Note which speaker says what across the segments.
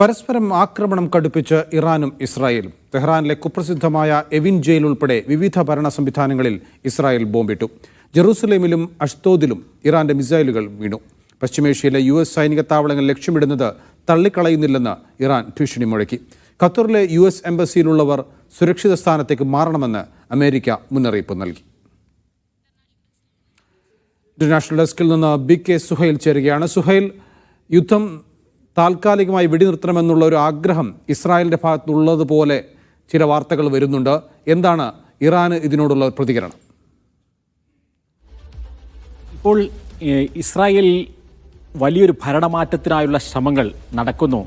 Speaker 1: പരസ്പരം ആക്രമണം കടുപ്പിച്ച് ഇറാനും ഇസ്രായേലും. തെഹ്റാനിലെ കുപ്രസിദ്ധമായ എവിൻ ജയിൽ ഉൾപ്പെടെ വിവിധ ഭരണ സംവിധാനങ്ങളിൽ ഇസ്രായേൽ ബോംബിട്ടു. ജെറൂസലേമിലും അഷ്തോദിലും ഇറാന്റെ മിസൈലുകൾ വീണു. പശ്ചിമേഷ്യയിലെ യു എസ് സൈനിക താവളങ്ങൾ ലക്ഷ്യമിടുന്നത് തള്ളിക്കളയുന്നില്ലെന്ന് ഇറാൻ ഭീഷണി മുഴക്കി. ഖത്തറിലെ യു എസ് എംബസിയിലുള്ളവർ സുരക്ഷിത സ്ഥാനത്തേക്ക് മാറണമെന്ന് അമേരിക്ക മുന്നറിയിപ്പ് നൽകി. ഇന്റർനാഷണൽ ഡെസ്കിൽ നിന്ന് ബി കെ സുഹൈൽ ചേരുകയാണ്. സുഹൈൽ യുദ്ധം താൽക്കാലികമായി വെടിനിർത്തണമെന്നുള്ള ഒരു ആഗ്രഹം ഇസ്രായേലിന്റെ ഭാഗത്തുള്ളതുപോലെ ചില വാർത്തകൾ വരുന്നുണ്ട്. എന്താണ് ഇറാന് ഇതിനോടുള്ള പ്രതികരണം?
Speaker 2: ഇപ്പോൾ ഇസ്രായേൽ വലിയൊരു ഭരണമാറ്റത്തിനായുള്ള ശ്രമങ്ങൾ നടക്കുന്നു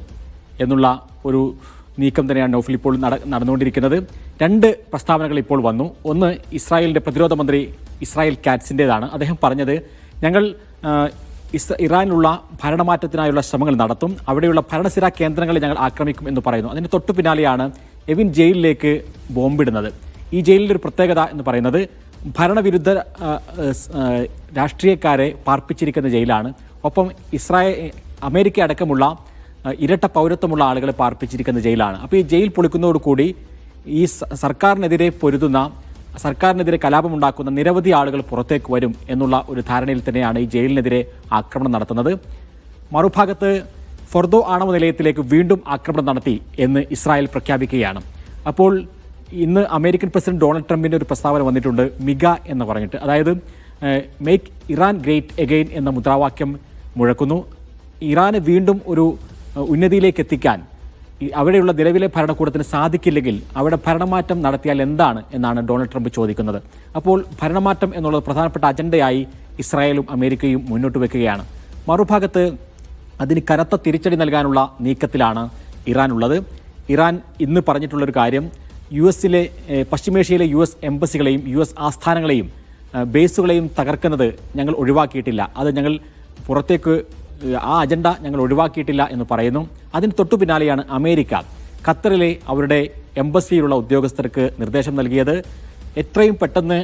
Speaker 2: എന്നുള്ള ഒരു നീക്കം തന്നെയാണ് നോഫിൽ ഇപ്പോൾ നട നടന്നുകൊണ്ടിരിക്കുന്നത്. രണ്ട് പ്രസ്താവനകൾ ഇപ്പോൾ വന്നു. ഒന്ന് ഇസ്രായേലിന്റെ പ്രതിരോധ മന്ത്രി ഇസ്രായേൽ കാറ്റ്സിന്റേതാണ് അദ്ദേഹം പറഞ്ഞത് ഞങ്ങൾ ഇസ് ഇറാനിലുള്ള ഭരണമാറ്റത്തിനായുള്ള ശ്രമങ്ങൾ നടത്തും. അവിടെയുള്ള ഭരണസിര കേന്ദ്രങ്ങളെ ഞങ്ങൾ ആക്രമിക്കും എന്ന് പറയുന്നു. അതിന് തൊട്ടു പിന്നാലെയാണ് എവിൻ ജയിലിലേക്ക് ബോംബിടുന്നത്. ഈ ജയിലിന്റെ ഒരു പ്രത്യേകത എന്ന് പറയുന്നത് ഭരണവിരുദ്ധ രാഷ്ട്രീയക്കാരെ പാർപ്പിച്ചിരിക്കുന്ന ജയിലാണ്. ഒപ്പം ഇസ്രായേൽ അമേരിക്ക അടക്കമുള്ള ഇരട്ട പൗരത്വമുള്ള ആളുകളെ പാർപ്പിച്ചിരിക്കുന്ന ജയിലാണ്. അപ്പോൾ ഈ ജയിൽ പൊളിക്കുന്നതോടുകൂടി ഈ സർക്കാരിനെതിരെ പൊരുതുന്ന സർക്കാരിനെതിരെ കലാപമുണ്ടാക്കുന്ന നിരവധി ആളുകൾ പുറത്തേക്ക് വരും എന്നുള്ള ഒരു ധാരണയിൽ തന്നെയാണ് ഈ ജയിലിനെതിരെ ആക്രമണം നടത്തുന്നത്. മറുഭാഗത്ത് ഫൊർദോ ആണവ നിലയത്തിലേക്ക് വീണ്ടും ആക്രമണം നടത്തി എന്ന് ഇസ്രായേൽ പ്രഖ്യാപിക്കുകയാണ്. അപ്പോൾ ഇന്ന് അമേരിക്കൻ പ്രസിഡന്റ് ഡൊണാൾഡ് ട്രംപിന്റെ ഒരു പ്രസ്താവന വന്നിട്ടുണ്ട് മിഗ എന്ന് പറഞ്ഞിട്ട്. അതായത് മേക്ക് ഇറാൻ ഗ്രേറ്റ് എഗെയിൻ എന്ന മുദ്രാവാക്യം മുഴക്കുന്നു. ഇറാന് വീണ്ടും ഒരു ഉന്നതിയിലേക്ക് എത്തിക്കാൻ അവിടെയുള്ള നിലവിലെ ഭരണകൂടത്തിന് സാധിക്കില്ലെങ്കിൽ അവിടെ ഭരണമാറ്റം നടത്തിയാൽ എന്താണ് എന്നാണ് ഡൊണാൾഡ് ട്രംപ് ചോദിക്കുന്നത്. അപ്പോൾ ഭരണമാറ്റം എന്നുള്ളത് പ്രധാനപ്പെട്ട അജണ്ടയായി ഇസ്രായേലും അമേരിക്കയും മുന്നോട്ട് വെക്കുകയാണ്. മറുഭാഗത്ത് അതിന് കനത്ത തിരിച്ചടി നൽകാനുള്ള നീക്കത്തിലാണ് ഇറാൻ ഉള്ളത് ഇറാൻ ഇന്ന് പറഞ്ഞിട്ടുള്ളൊരു കാര്യം യു എസിലെ പശ്ചിമേഷ്യയിലെ യു എസ് എംബസികളെയും യു എസ് ആസ്ഥാനങ്ങളെയും ബേസുകളെയും തകർക്കുന്നത് ഞങ്ങൾ ഒഴിവാക്കിയിട്ടില്ല. അത് ഞങ്ങൾ പുറത്തേക്ക് ആ അജണ്ട ഞങ്ങൾ ഒഴിവാക്കിയിട്ടില്ല എന്ന് പറയുന്നു. അതിന് തൊട്ടു പിന്നാലെയാണ് അമേരിക്ക. ഖത്തറിലെ അവരുടെ എംബസിയിലുള്ള ഉദ്യോഗസ്ഥർക്ക് നിർദ്ദേശം നൽകിയത് എത്രയും പെട്ടെന്ന്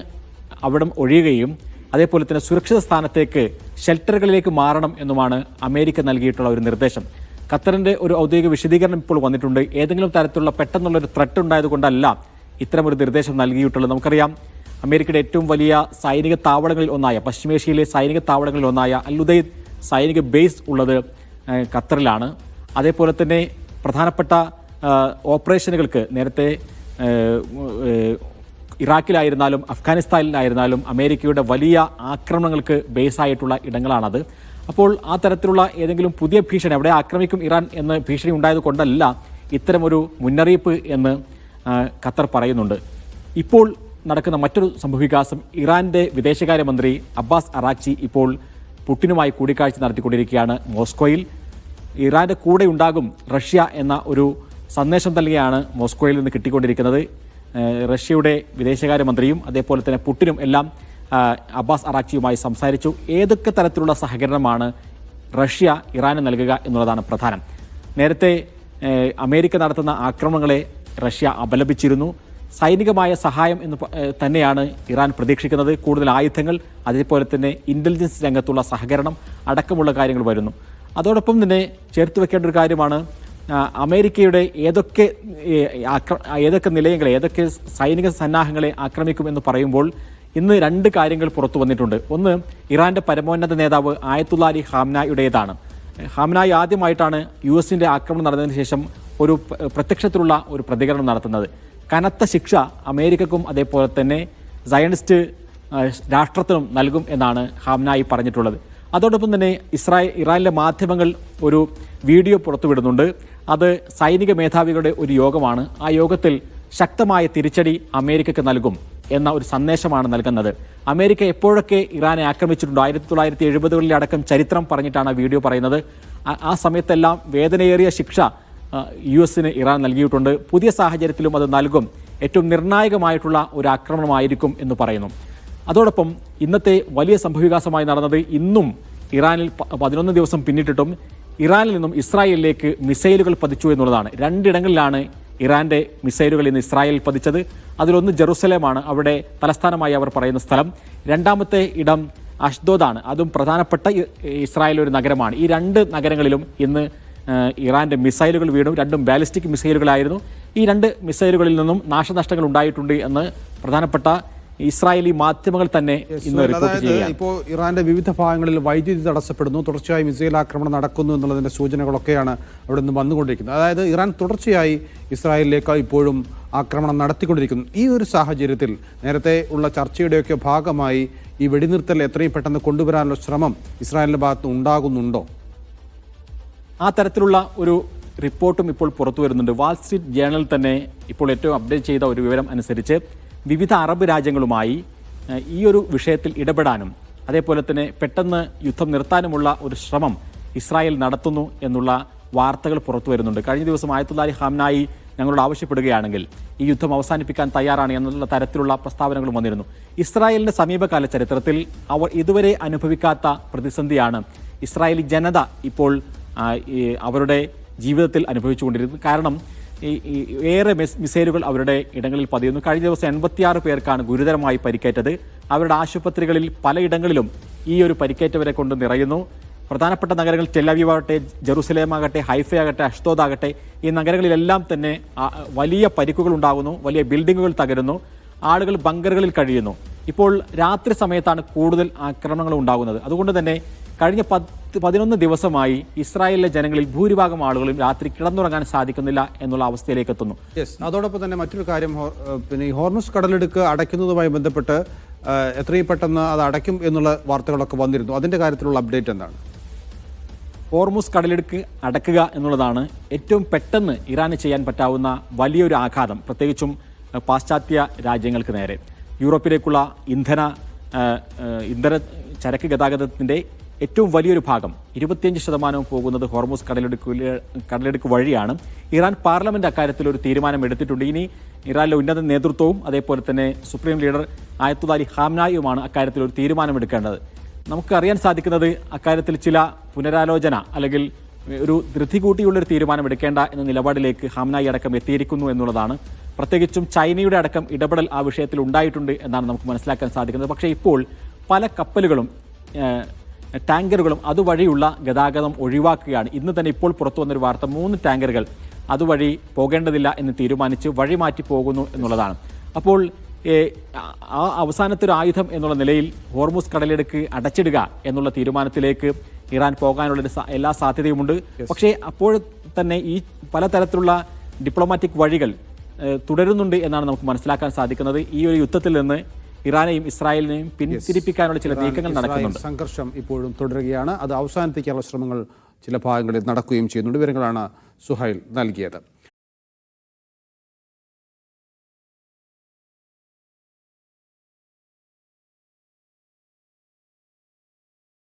Speaker 2: അവിടം ഒഴിയുകയും അതേപോലെ തന്നെ സുരക്ഷിത സ്ഥാനത്തേക്ക് ഷെൽട്ടറുകളിലേക്ക് മാറണം എന്നുമാണ് അമേരിക്ക നൽകിയിട്ടുള്ള ഒരു നിർദ്ദേശം. ഖത്തറിന്റെ ഒരു ഔദ്യോഗിക വിശദീകരണം ഇപ്പോൾ വന്നിട്ടുണ്ട്. ഏതെങ്കിലും തരത്തിലുള്ള പെട്ടെന്നുള്ള ഒരു ത്രട്ട് ഉണ്ടായതുകൊണ്ടല്ല ഇത്തരമൊരു നിർദ്ദേശം നൽകിയിട്ടുള്ളത് നമുക്കറിയാം. അമേരിക്കയുടെ ഏറ്റവും വലിയ സൈനിക താവളങ്ങളിൽ ഒന്നായ പശ്ചിമേഷ്യയിലെ സൈനിക താവളങ്ങളിൽ ഒന്നായ അൽ അല്ലുദൈദ് സൈനിക ബേസ് ഉള്ളത് ഖത്തറിലാണ്. അതേപോലെ തന്നെ പ്രധാനപ്പെട്ട ഓപ്പറേഷനുകൾക്ക് നേരത്തെ ഇറാഖിലായിരുന്നാലും അഫ്ഗാനിസ്ഥാനിലായിരുന്നാലും അമേരിക്കയുടെ വലിയ ആക്രമണങ്ങൾക്ക് ബേസായിട്ടുള്ള ഇടങ്ങളാണത്. അപ്പോൾ ആ തരത്തിലുള്ള ഏതെങ്കിലും പുതിയ ഭീഷണി അവിടെ ആക്രമിക്കും ഇറാൻ എന്ന് ഭീഷണി ഉണ്ടായത് കൊണ്ടല്ല ഇത്തരമൊരു മുന്നറിയിപ്പ് എന്ന് ഖത്തർ പറയുന്നുണ്ട്. ഇപ്പോൾ നടക്കുന്ന മറ്റൊരു സംഭവവികാസം ഇറാന്റെ വിദേശകാര്യമന്ത്രി അബ്ബാസ് അറാക്ചി ഇപ്പോൾ പുട്ടിനുമായി കൂടിക്കാഴ്ച നടത്തിക്കൊണ്ടിരിക്കുകയാണ് മോസ്കോയിൽ. ഇറാന്റെ കൂടെ ഉണ്ടാകും റഷ്യ എന്ന ഒരു സന്ദേശം തന്നെയാണ് മോസ്കോയിൽ നിന്ന് കിട്ടിക്കൊണ്ടിരിക്കുന്നത്. റഷ്യയുടെ വിദേശകാര്യമന്ത്രിയും അതേപോലെ തന്നെ പുട്ടിനും എല്ലാം അബ്ബാസ് അറാക്ചിയുമായി സംസാരിച്ചു. ഏതൊക്കെ തരത്തിലുള്ള സഹകരണമാണ് റഷ്യ ഇറാന് നൽകുക എന്നുള്ളതാണ് പ്രധാനം. നേരത്തെ അമേരിക്ക നടത്തുന്ന ആക്രമണങ്ങളെ റഷ്യ അപലപിച്ചിരുന്നു. സൈനികമായ സഹായം എന്ന് തന്നെയാണ് ഇറാൻ പ്രതീക്ഷിക്കുന്നത്. കൂടുതൽ ആയുധങ്ങൾ അതേപോലെ തന്നെ ഇന്റലിജൻസ് രംഗത്തുള്ള സഹകരണം അടക്കമുള്ള കാര്യങ്ങൾ വരുന്നു. അതോടൊപ്പം തന്നെ ചേർത്ത് വെക്കേണ്ട ഒരു കാര്യമാണ് അമേരിക്കയുടെ ഏതൊക്കെ ഏതൊക്കെ നിലയങ്ങളെ ഏതൊക്കെ സൈനിക സന്നാഹങ്ങളെ ആക്രമിക്കുമെന്ന് പറയുമ്പോൾ ഇന്ന് രണ്ട് കാര്യങ്ങൾ പുറത്തു വന്നിട്ടുണ്ട്. ഒന്ന് ഇറാന്റെ പരമോന്നത നേതാവ് ആയത്തുള്ള അലി ഹാംനായുടേതാണ് ഹാംനായി ആദ്യമായിട്ടാണ് യു എസിന്റെ ആക്രമണം നടന്നതിന് ശേഷം ഒരു പ്രത്യക്ഷത്തിലുള്ള ഒരു പ്രതികരണം നടത്തുന്നത്. കനത്ത ശിക്ഷ അമേരിക്കക്കും അതേപോലെ തന്നെ സയനിസ്റ്റ് രാഷ്ട്രത്തിനും നൽകും എന്നാണ് ഹാംനായി പറഞ്ഞിട്ടുള്ളത്. അതോടൊപ്പം തന്നെ ഇസ്രായേൽ ഇറാനിലെ മാധ്യമങ്ങൾ ഒരു വീഡിയോ പുറത്തുവിടുന്നുണ്ട്. അത് സൈനിക മേധാവികളുടെ ഒരു യോഗമാണ്. ആ യോഗത്തിൽ ശക്തമായ തിരിച്ചടി അമേരിക്കക്ക് നൽകും എന്ന ഒരു സന്ദേശമാണ് നൽകുന്നത്. അമേരിക്ക എപ്പോഴൊക്കെ ഇറാനെ ആക്രമിച്ചിട്ടുണ്ടോ? ആയിരത്തി തൊള്ളായിരത്തി എഴുപതുകളിലെ അടക്കം ചരിത്രം പറഞ്ഞിട്ടാണ് ആ വീഡിയോ പറയുന്നത്. ആ- സമയത്തെല്ലാം വേദനയേറിയ ശിക്ഷ യു എസിന് ഇറാൻ നൽകിയിട്ടുണ്ട്. പുതിയ സാഹചര്യത്തിലും അത് നൽകും. ഏറ്റവും നിർണായകമായിട്ടുള്ള ഒരു ആക്രമണമായിരിക്കും എന്ന് പറയുന്നു. അതോടൊപ്പം ഇന്നത്തെ വലിയ സംഭവവികാസമായി നടന്നത് ഇന്നും ഇറാനിൽ പതിനൊന്ന് ദിവസം പിന്നിട്ടിട്ടും ഇറാനിൽ നിന്നും ഇസ്രായേലിലേക്ക് മിസൈലുകൾ പതിച്ചു എന്നുള്ളതാണ്. രണ്ടിടങ്ങളിലാണ് ഇറാന്റെ മിസൈലുകൾ ഇന്ന് ഇസ്രായേലിൽ പതിച്ചത്. അതിലൊന്ന് ജെറുസലേമാണ്. അവിടെ തലസ്ഥാനമായി അവർ പറയുന്ന സ്ഥലം. രണ്ടാമത്തെ ഇടം അഷ്ദോദാണ്. അതും പ്രധാനപ്പെട്ട ഇസ്രായേൽ ഒരു നഗരമാണ്. ഈ രണ്ട് നഗരങ്ങളിലും ഇന്ന് ഏഹ്, ഇറാന്റെ മിസൈലുകൾ വീണു. രണ്ടും ബാലിസ്റ്റിക് മിസൈലുകളായിരുന്നു. ഈ രണ്ട് മിസൈലുകളിൽ നിന്നും നാശനഷ്ടങ്ങൾ ഉണ്ടായിട്ടുണ്ട് എന്ന് പ്രധാനപ്പെട്ട ഇസ്രായേലി മാധ്യമങ്ങൾ തന്നെ ഇന്ന്
Speaker 1: അതായത്
Speaker 2: ചെയ്യുകയാണ്.
Speaker 1: ഇപ്പോൾ ഇറാന്റെ വിവിധ ഭാഗങ്ങളിൽ വൈദ്യുതി തടസ്സപ്പെടുന്നു. തുടർച്ചയായി മിസൈൽ ആക്രമണം നടക്കുന്നു എന്നുള്ളതിന്റെ സൂചനകളൊക്കെയാണ് അവിടെ നിന്ന് വന്നുകൊണ്ടിരിക്കുന്നത്. അതായത് ഇറാൻ തുടർച്ചയായി ഇസ്രായേലിലേക്ക് ഇപ്പോഴും ആക്രമണം നടത്തിക്കൊണ്ടിരിക്കുന്നു. ഈ ഒരു സാഹചര്യത്തിൽ നേരത്തെ ഉള്ള ചർച്ചയുടെയൊക്കെ ഭാഗമായി ഈ വെടിനിർത്തൽ എത്രയും പെട്ടെന്ന് കൊണ്ടുവരാനുള്ള ശ്രമം ഇസ്രായേലിന്റെ ഭാഗത്ത് ഉണ്ടാകുന്നുണ്ടോ?
Speaker 2: ആ തരത്തിലുള്ള ഒരു റിപ്പോർട്ടും ഇപ്പോൾ പുറത്തു വരുന്നുണ്ട്. വാൾസ്ട്രീറ്റ് ജേണൽ തന്നെ ഇപ്പോൾ ഏറ്റവും അപ്ഡേറ്റ് ചെയ്ത ഒരു വിവരം അനുസരിച്ച് വിവിധ അറബ് രാജ്യങ്ങളുമായി ഈ ഒരു വിഷയത്തിൽ ഇടപെടാനും അതേപോലെ തന്നെ പെട്ടെന്ന് യുദ്ധം നിർത്താനുമുള്ള ഒരു ശ്രമം ഇസ്രായേൽ നടത്തുന്നു എന്നുള്ള വാർത്തകൾ പുറത്തു വരുന്നുണ്ട്. കഴിഞ്ഞ ദിവസം ആയത്തുല്ലാലി ഹാംനായി ഞങ്ങളോട് ആവശ്യപ്പെടുകയാണെങ്കിൽ ഈ യുദ്ധം അവസാനിപ്പിക്കാൻ തയ്യാറാണ് എന്നുള്ള തരത്തിലുള്ള പ്രസ്താവനകളും വന്നിരുന്നു. ഇസ്രായേലിന്റെ സമീപകാല ചരിത്രത്തിൽ അവർ ഇതുവരെ അനുഭവിക്കാത്ത പ്രതിസന്ധിയാണ് ഇസ്രായേലി ജനത ഇപ്പോൾ അവരുടെ ജീവിതത്തിൽ അനുഭവിച്ചുകൊണ്ടിരുന്നത് കാരണം ഏറെ മിസ് മിസൈലുകൾ അവരുടെ ഇടങ്ങളിൽ പതിയുന്നു. കഴിഞ്ഞ ദിവസം എൺപത്തിയാറ് പേർക്കാണ് ഗുരുതരമായി പരിക്കേറ്റത്. അവരുടെ ആശുപത്രികളിൽ പലയിടങ്ങളിലും ഈ ഒരു പരിക്കേറ്റവരെ കൊണ്ട് നിറയുന്നു. പ്രധാനപ്പെട്ട നഗരങ്ങൾ ടെലവീവ് ആകട്ടെ ജെറുസലേം ആകട്ടെ ഹൈഫ ആകട്ടെ അഷ്തോദ് ആകട്ടെ ഈ നഗരങ്ങളിലെല്ലാം തന്നെ വലിയ പരിക്കുകൾ ഉണ്ടാകുന്നു വലിയ ബിൽഡിങ്ങുകൾ തകരുന്നു ആളുകൾ ബങ്കറുകളിൽ കഴിയുന്നു. ഇപ്പോൾ രാത്രി സമയത്താണ് കൂടുതൽ ആക്രമണങ്ങൾ ഉണ്ടാകുന്നത്. അതുകൊണ്ട് തന്നെ കഴിഞ്ഞ പത്ത് പതിനൊന്ന് ദിവസമായി ഇസ്രായേലിലെ ജനങ്ങളിൽ ഭൂരിഭാഗം ആളുകളും രാത്രി കിടന്നുറങ്ങാൻ സാധിക്കുന്നില്ല എന്നുള്ള അവസ്ഥയിലേക്ക് എത്തുന്നു.
Speaker 1: അതോടൊപ്പം തന്നെ മറ്റൊരു കാര്യം പിന്നെ ഈ ഹോർമസ് കടലെടുക്ക് അടയ്ക്കുന്നതുമായി ബന്ധപ്പെട്ട് എത്രയും പെട്ടെന്ന് അത് അടയ്ക്കും എന്നുള്ള വാർത്തകളൊക്കെ വന്നിരുന്നു. അതിന്റെ കാര്യത്തിലുള്ള അപ്ഡേറ്റ് എന്താണ്?
Speaker 2: ഹോർമുസ് കടലിടുക്ക് അടക്കുക എന്നുള്ളതാണ് ഏറ്റവും പെട്ടെന്ന് ഇറാന് ചെയ്യാൻ പറ്റാവുന്ന വലിയൊരു ആഘാതം പ്രത്യേകിച്ചും പാശ്ചാത്യ രാജ്യങ്ങൾക്ക് നേരെ. യൂറോപ്പിലേക്കുള്ള ഇന്ധന ഇന്ധന ചരക്ക് ഗതാഗതത്തിന്റെ ഏറ്റവും വലിയൊരു ഭാഗം ഇരുപത്തിയഞ്ച് ശതമാനവും പോകുന്നത് ഹോർമോസ് കടലെടുക്കു കടലെടുക്ക് വഴിയാണ്. ഇറാൻ പാർലമെന്റ് അക്കാര്യത്തിൽ ഒരു തീരുമാനം എടുത്തിട്ടുണ്ട്. ഇനി ഇറാനിലെ ഉന്നത നേതൃത്വവും അതേപോലെ തന്നെ സുപ്രീം ലീഡർ ആയത്തുദാലി ഹാംനായുമാണ് അക്കാര്യത്തിൽ ഒരു തീരുമാനമെടുക്കേണ്ടത് നമുക്ക് അറിയാൻ സാധിക്കുന്നത് അക്കാര്യത്തിൽ ചില പുനരാലോചന അല്ലെങ്കിൽ ഒരു ധൃതി കൂട്ടിയുള്ള ഒരു തീരുമാനം എടുക്കേണ്ട എന്ന നിലപാടിലേക്ക് ഹാംനായി അടക്കം എത്തിയിരിക്കുന്നു എന്നുള്ളതാണ്. പ്രത്യേകിച്ചും ചൈനയുടെ അടക്കം ഇടപെടൽ ആ വിഷയത്തിൽ ഉണ്ടായിട്ടുണ്ട് എന്നാണ് നമുക്ക് മനസ്സിലാക്കാൻ സാധിക്കുന്നത്. പക്ഷേ ഇപ്പോൾ പല കപ്പലുകളും ടാങ്കറുകളും അതുവഴിയുള്ള ഗതാഗതം ഒഴിവാക്കുകയാണ്. ഇന്ന് തന്നെ ഇപ്പോൾ പുറത്തു വന്നൊരു വാർത്ത. മൂന്ന് ടാങ്കറുകൾ അതുവഴി പോകേണ്ടതില്ല എന്ന് തീരുമാനിച്ച് വഴി മാറ്റി പോകുന്നു എന്നുള്ളതാണ്. അപ്പോൾ ആ- അവസാനത്തൊരു ആയുധം എന്നുള്ള നിലയിൽ ഹോർമൂസ് കടലിടുക്ക് അടച്ചിടുക എന്നുള്ള തീരുമാനത്തിലേക്ക് ഇറാൻ പോകാനുള്ള എല്ലാ സാധ്യതയുമുണ്ട്. പക്ഷേ അപ്പോൾ തന്നെ ഈ പലതരത്തിലുള്ള ഡിപ്ലോമാറ്റിക് വഴികൾ തുടരുന്നുണ്ട് എന്നാണ് നമുക്ക് മനസ്സിലാക്കാൻ സാധിക്കുന്നത്. ഈ ഒരു യുദ്ധത്തിൽ നിന്ന് ഇറാനെയും ഇസ്രായേലിനെയും പിന്തിരിപ്പിക്കാനുള്ള ചില നീക്കങ്ങൾ നടക്കുന്നുണ്ട്.
Speaker 1: സംഘർഷം ഇപ്പോഴും തുടരുകയാണ്. അത് അവസാനിപ്പിക്കാനുള്ള ശ്രമങ്ങൾ ചില ഭാഗങ്ങളിൽ നടക്കുകയും ചെയ്യുന്നുണ്ട്. വിവരങ്ങളാണ് സുഹൈൽ നൽകിയത്.